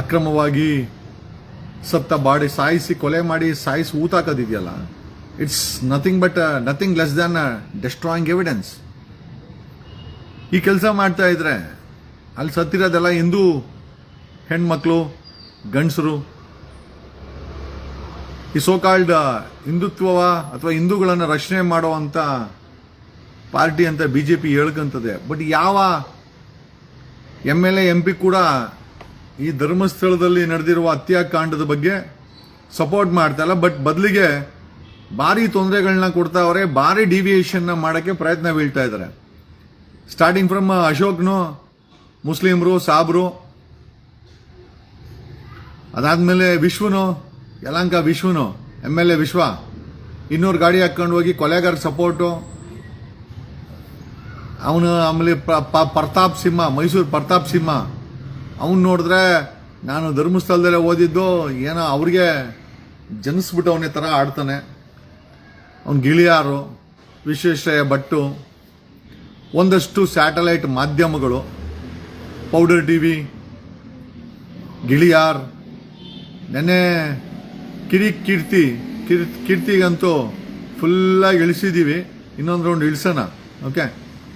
ಅಕ್ರಮವಾಗಿ ಸತ್ತ ಬಾಡಿ ಸಾಯಿಸಿ ಕೊಲೆ ಮಾಡಿ ಸಾಯಿಸಿ ಊತಾಕೋದಿದೆಯಲ್ಲ it's nothing but nothing less than destroying evidence ಈ ಕೆಲಸ ಮಾಡ್ತಾ ಇದ್ರೆ ಅಲ್ಲಿ ಸತ್ತಿರೋದೆಲ್ಲ ಹಿಂದೂ ಹೆಣ್ಮಕ್ಳು, ಗಂಡಸರು, ಈ ಸೋಕಾಲ್ಡ್ ಹಿಂದುತ್ವವ ಅಥವಾ ಹಿಂದೂಗಳನ್ನು ರಕ್ಷಣೆ ಮಾಡುವಂಥ ಪಾರ್ಟಿ ಅಂತ ಬಿ ಜೆ ಪಿ ಹೇಳ್ಕಂತದೆ. ಬಟ್ ಯಾವ M L A M P ಕೂಡ ಈ ಧರ್ಮಸ್ಥಳದಲ್ಲಿ ನಡೆದಿರುವ ಹತ್ಯಾಕಾಂಡದ ಬಗ್ಗೆ ಸಪೋರ್ಟ್ ಮಾಡ್ತಾ ಇಲ್ಲ. ಬಟ್ ಬದಲಿಗೆ ಭಾರಿ ತೊಂದರೆಗಳನ್ನ ಅವರೇ, ಭಾರಿ ಡಿವಿಯೇಷನ್ನ ಮಾಡೋಕ್ಕೆ ಪ್ರಯತ್ನ ಬೀಳ್ತಾ ಇದ್ದಾರೆ ಸ್ಟಾರ್ಟಿಂಗ್ ಫ್ರಮ್ ಅಶೋಕ್ನು, ಮುಸ್ಲಿಮ್ರು, ಸಾಬ್ರು, ಅದಾದಮೇಲೆ ವಿಶ್ವನು ಯಲಾಂಕ ವಿಶ್ವನು ಎಂ ಎಲ್ ಎ ವಿಶ್ವ, ಇನ್ನೂರು ಗಾಡಿ ಹಾಕೊಂಡು ಹೋಗಿ ಕೊಲೆಗಾರ ಸಪೋರ್ಟು. ಅವನು ಆಮೇಲೆ ಪ್ರತಾಪ್ ಸಿಂಹ, ಮೈಸೂರು ಪ್ರತಾಪ್ ಸಿಂಹ ಅವನು ನೋಡಿದ್ರೆ ನಾನು ಧರ್ಮಸ್ಥಳದಲ್ಲೇ ಓದಿದ್ದು, ಏನೋ ಅವ್ರಿಗೆ ಜನಿಸ್ಬಿಟ್ಟವನೇ ಥರ ಆಡ್ತಾನೆ. ಅವನು ಗಿಳಿಯಾರು ವಿಶ್ವೇಶ್ವರಯ್ಯ ಭಟ್ಟು, ಒಂದಷ್ಟು ಸ್ಯಾಟಲೈಟ್ ಮಾಧ್ಯಮಗಳು, ಪೌಡರ್ ಟಿ ವಿ ಗಿಳಿಯಾರ್, ನೆನ್ನೆ ಕಿರಿ ಕೀರ್ತಿ ಕಿರ್ ಕೀರ್ತಿಗಂತೂ ಫುಲ್ಲಾಗಿ ಇಳಿಸಿದ್ದೀವಿ ಇನ್ನೊಂದು ರೌಂಡ್ ಇಳಿಸೋಣ ಓಕೆ